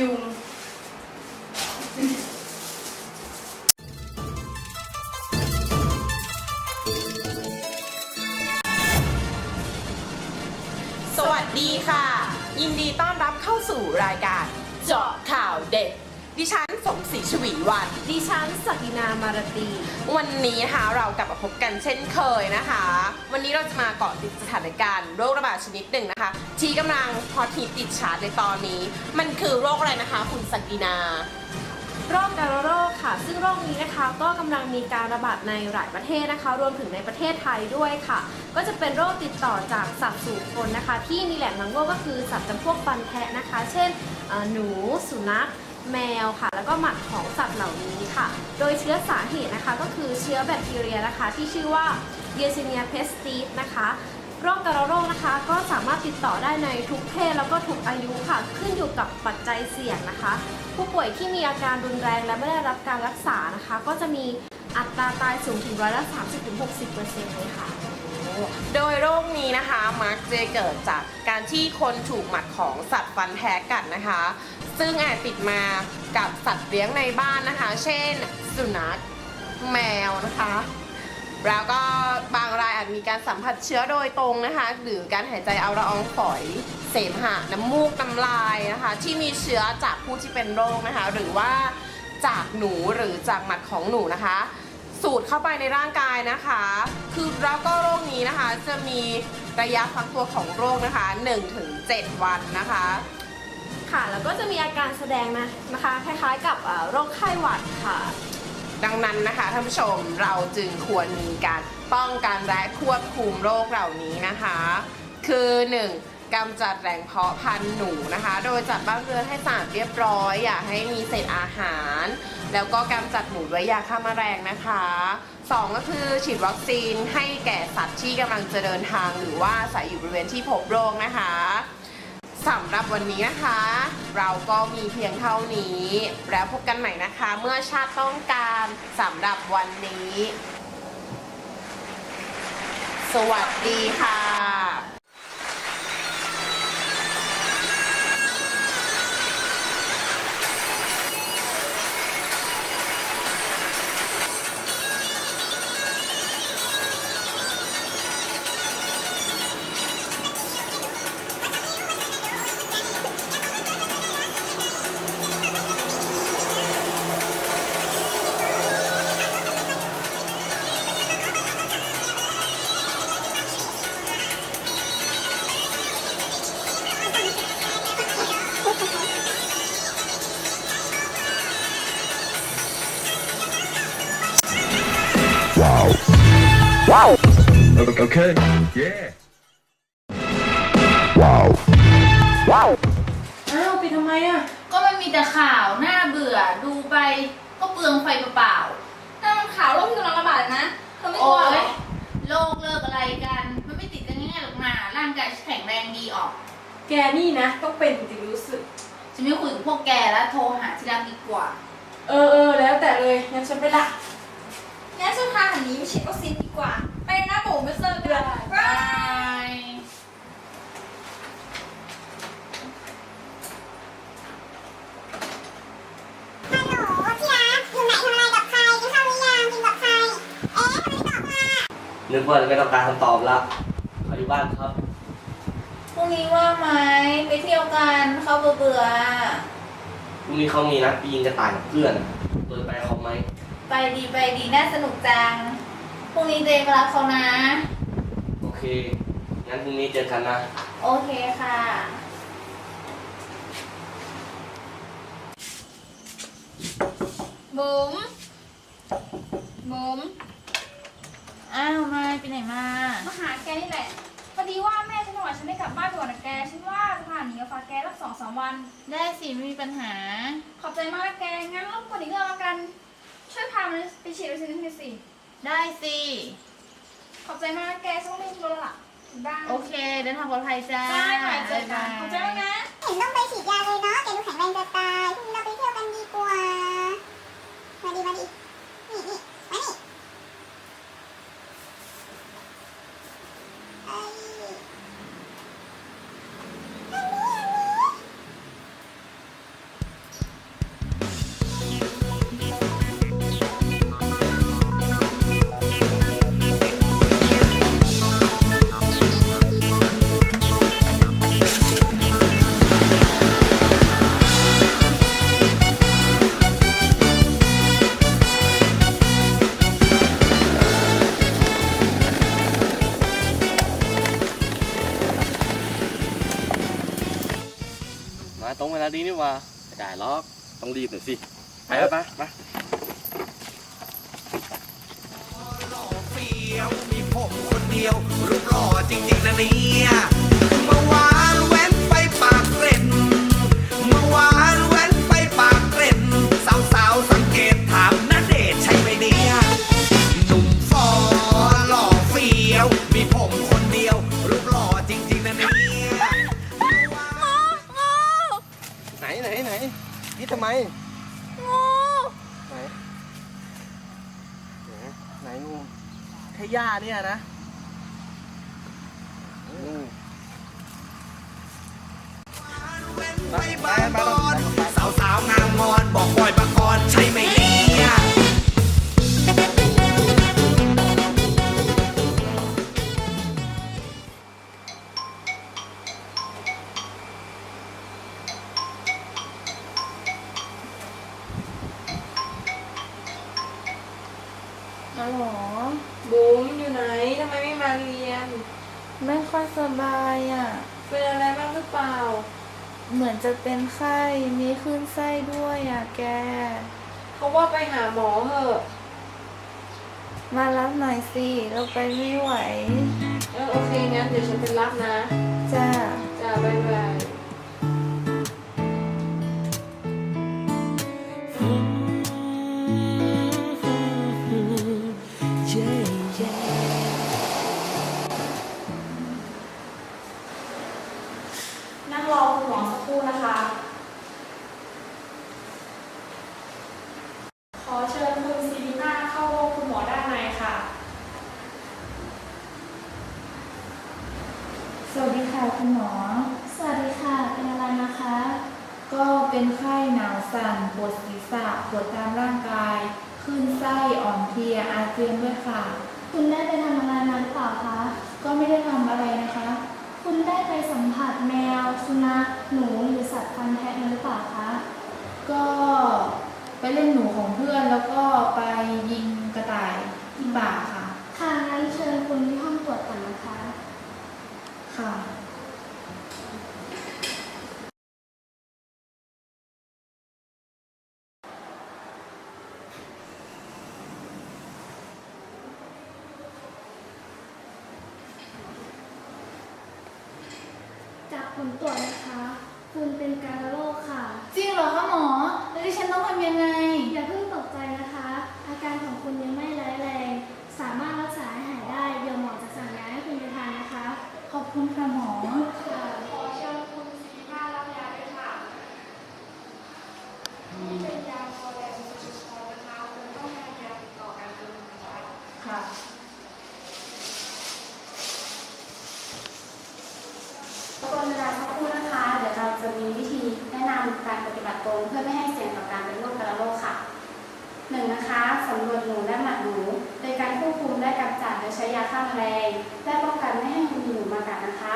ยุงสวัสดีค่ะ ยินดีต้อนรับเข้าสู่รายการ เจาะข่าวเด็ด ดิฉันสมศรีชวีวัน ดิฉันสักินามารตี วันนี้นะคะเรากลับมาพบกันเช่นเคยนะคะ วันนี้เราจะมาเกาะติดสถานการณ์โรคระบาดชนิดหนึ่งนะคะ ที่กำลังฮอตฮิตติดชาร์ตในตอนนี้ มันคือโรคอะไรนะคะ คุณสักินา โรคดาราโรคค่ะ ซึ่งโรคนี้นะคะก็กำลังมีการระบาดในหลายประเทศนะคะ รวมถึงในประเทศไทยด้วยค่ะ ก็จะเป็นโรคติดต่อจากสัตว์สู่คนนะคะ ที่มีแหล่งนำโรคก็คือสัตว์จำพวกฟันแทะนะคะ เช่นเอ่อหนูสุนัข แมวค่ะ แล้วก็หมัดของสัตว์เหล่านี้ค่ะ โดยเชื้อสาเหตุนะคะก็คือเชื้อแบคทีเรียนะคะ ที่ชื่อว่าเย r เนียเพสติสนะคะโรคกระโรคนะคะ ก็สามารถติดต่อได้ในทุกเพศแล้วก็ทุกอายุค่ะ ขึ้นอยู่กับปัจจัยเสี่ยงนะคะ ผู้ป่วยที่มีอาการรุนแรงและไม่ได้รับการรักษานะคะ ก็จะมีอัตราตายสูงถึงร้อยละ30-60%เซ็นต์เลยค่ะ โดยโรคนี้นะคะมักจะเกิดจากการที่คนถูกหมัดของสัตว์ฟันแท้กัดนะคะ ซึ่งอาจติดมากับสัตว์เลี้ยงในบ้านนะคะ เช่น สุนัขแมวนะคะ แล้วก็บางรายอาจมีการสัมผัสเชื้อโดยตรงนะคะ หรือการหายใจเอาละอองฝอย เสมหะน้ำมูกน้ำลายนะคะ ที่มีเชื้อจากผู้ที่เป็นโรคนะคะ หรือว่าจากหนูหรือจากหมัดของหนูนะคะ สูดเข้าไปในร่างกายนะคะ คือแล้วก็โรคนี้นะคะจะมีระยะฟักตัวของโรคนะคะ 1-7 วันนะคะ ค่ะ แล้วก็จะมีอาการแสดงนะนะคะ คล้ายๆกับโรคไข้หวัดค่ะ ดังนั้นนะคะท่านผู้ชมเราจึงควรมีการป้องกันและควบคุมโรคเหล่านี้นะคะ คือ 1. กำจัดแหล่งเพาะพันธุ์หนูนะคะ โดยจัดบ้านเรือนให้สะอาดเรียบร้อย อย่าให้มีเศษอาหาร แล้วก็กำจัดหนูด้วยยาฆ่าแมลงนะคะ 2 ก็คือฉีดวัคซีนให้แก่สัตว์ที่กำลังจะเดินทางหรือว่าอาศัยอยู่บริเวณที่พบโรคนะคะ สำหรับวันนี้นะคะ เราก็มีเพียงเท่านี้ แล้วพบกันใหม่นะคะ เมื่อชาติต้องการสำหรับวันนี้ สวัสดีค่ะ อ้าวปิดทำไมอะ ก็มันมีแต่ข่าวน่าเบื่อดูไปก็เปลืองไฟเปล่านั่นมันข่าวโรคที่กำลังระบาดนะเธอๆไม่กโอ้ลัวเหรยอโลกเลิกอะไรกัน มันไม่ติดกันง่ายๆหรอกนะร่างกายแข็งแรงดีออก แกนี่นะ ต้องเป็นจริงๆรู้สึกฉันไม่คุยกับพวกแกแล้วโทรหาที่รักดีกว่า เออเออแล้วแต่เลยงั้นฉันไปละ งั้นฉันพาหันนี้ไปฉีดวัคซีนดีกว่า ไปนะผมไปเซิร์ฟกันบายฮัลโหลที่รักอยู่ไหนทำอะไรกับใครกินข้าวหรือยังกินกับใคร เอ๊ะทำไมไม่ตอบมา นึกว่าจะไม่ต้องการคำตอบละขออยู่บ้านครับ พรุ่งนี้ว่างไหมไปเที่ยวกันเขาเบื่อเบื่อพรุ่งนี้เขามีนัดไปยิงกระต่ายกับเพื่อนตัวจะไปกับเขาไหมๆไปดีไปดีน่าสนุกจังพรุ่งนี้เจมารับเขานะ โอเค งั้นพรุ่งนี้เจอกันนะ โอเคค่ะ บุ๋มบุ๋ม อ้าวมาไปไหนมา มาหาแกนี่แหละอดีว่าแม่ฉันบอกว่าฉันได้กลับบ้านด่วนนะแก ฉันว่าจะพาหนีกับฟ้าแกสักสองสามวัน ได้สิไม่มีปัญหา ขอบใจมากนะแก งั้นรบกวนอีกเรื่องแล้วกัน ช่วยพามันไปฉีดวัคซีนให้หน่อยสิ ได้สิ ขอบใจมากนะแกฉันต้องรีบรถแล้วล่ะถึงบ้านโอเค เดินทางปลอดภัยจ้าได้ค่ะเจอกันบ๊ายบายขอบใจ ตรงเวลาดีนี่ว่าไม่ได้หรอกต้องรีบหน่อยสิ ไปไปไปไปเฟี้ยวมีผมคนเดียวรูปหล่อจริงๆนะเนี่ย ไปบ้านบอนสาวสาวๆงามงอนบอกบอยปกรณ์ใช่ไหมเนี่ยฮัลโหลบุ๋มอยู่ไหนทำไมไม่มาเรียน ไม่ค่อยสบายอะ เป็นอะไรบ้างหรือเปล่า เหมือนจะเป็นไข้มีคลื่นไส้ด้วยอะแก เขาว่าไปหาหมอเถอะมารับหน่อยสิ เราไปไม่ไหว เออโอเคงั้นเดี๋ยวฉันไปรับนะ จ้า จ้าบ๊ายบาย ค่ะคุณหมอ สวัสดีค่ะ เป็นอะไรนะคะ ก็เป็นไข้หนาวสั่น ปวดศีรษะ ปวดตามร่างกายคลื่นไส้ อ่อนเพลีย อาเจียนด้วยค่ะ คุณได้ไปทำอะไรมาหรือเปล่าคะ ก็ไม่ได้ทำอะไรนะคะ คุณได้ไปสัมผัสแมว สุนัข หนู หรือสัตว์พันธุ์แท้มาหรือเปล่าคะ ก็ไปเล่นหนูของเพื่อน แล้วก็ไปยิงกระต่ายที่ป่าค่ะ ค่ะ งั้นเชิญคุณที่ห้องตรวจก่อนนะคะ ค่ะ ผลตรวจนะคะ คุณเป็นการโรคค่ะ จริงเหรอคะหมอ แล้วดิฉันต้องทำยังไง อย่าเพิ่งตกใจนะคะ อาการของคุณยังไม่ร้ายแรง สามารถรักษาให้หายได้ เดี๋ยวหมอจะสั่งยาให้คุณไปทานนะคะ ขอบคุณค่ะหมอค่ะขอเชิญคุณซีรีน่ารับยาด้วยค่ะ นี่เป็นยาคอแลนด์ซูคอนะคะคุณต้องทานยาติดต่อกันเป็นหนึ่งวัน ค่ะ รบกวนเวลาสักครู่นะคะ เดี๋ยวเราจะมีวิธีแนะนำ การปฏิบัติตนเพื่อไม่ให้เสี่ยงต่อการเป็นโรคกระโรคค่ะหนึ่งนะคะสำรวจหนูและหมัดหนู โดยการควบคุมและกำจัดโดยใช้ยาฆ่าแมลงและป้องกันไม่ให้มีหนูมากัดนะคะ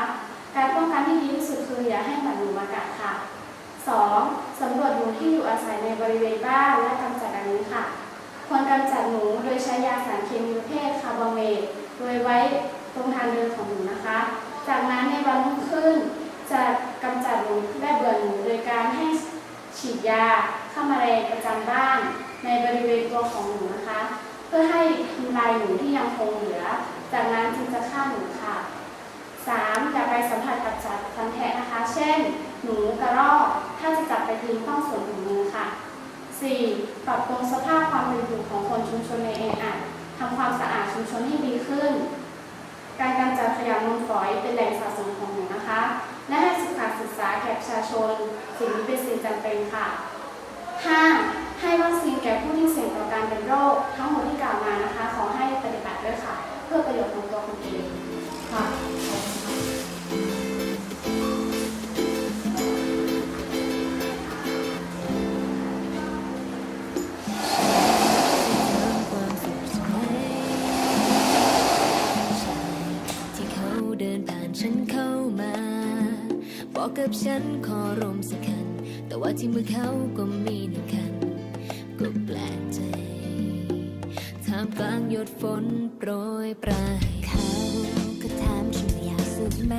การป้องกันที่ดีที่สุดคืออย่าให้หมัดหนูมากัดค่ะสองสำรวจหนูที่อยู่อาศัยในบริเวณบ้านและกำจัดดังนี้ค่ะ ควรกำจัดหนูโดยใช้ยาสารเคมีประเภทคาร์บอเมตโดยไว้ตรงทางเดินของหนูนะคะ จากนั้นในวันรุ่งขึ้น จะกำจัดหนูและเบื่อหนูโดยการให้ฉีด ยาฆ่าแมลงประจำบ้าน ในบริเวณตัวของหนูนะคะ เพื่อให้ทำลายหนูที่ยังคงเหลือ จากนั้นจึงจะฆ่าหนูค่ะ 3. อย่าไปสัมผัสกับสัตว์ฟันแทะนะคะ เช่น หนูกระรอกถ้าจะจับไปทิ้งต้องสวมถุงมือค่ะ 4. ปรับปรุงสภาพความเป็นอยู่ของคนชุมชนในเออัดทำความสะอาดชุมชนให้ดีขึ้น การกำจัดขยะมูลฝอยเป็นแหล่งสะสมของหนูนะคะ และให้ศึกษาศึกษาแก่ประชาชน สิ่งนี้เป็นสิ่งจำเป็นค่ะ 5. ให้วัคซีนแก่ผู้ที่เสี่ยงต่อการเป็นโรค ทั้งหมดที่กล่าวมานะคะ ขอให้ปฏิบัติด้วยค่ะ เพื่อประโยชน์ของตัวคุณเองค่ะ ที่มือเขาก็มีหนึ่งคันก็แปลกใจท่ามกลางหยดฝนโปรยปลายเขาก็ถามฉันว่าอยากสุดไหม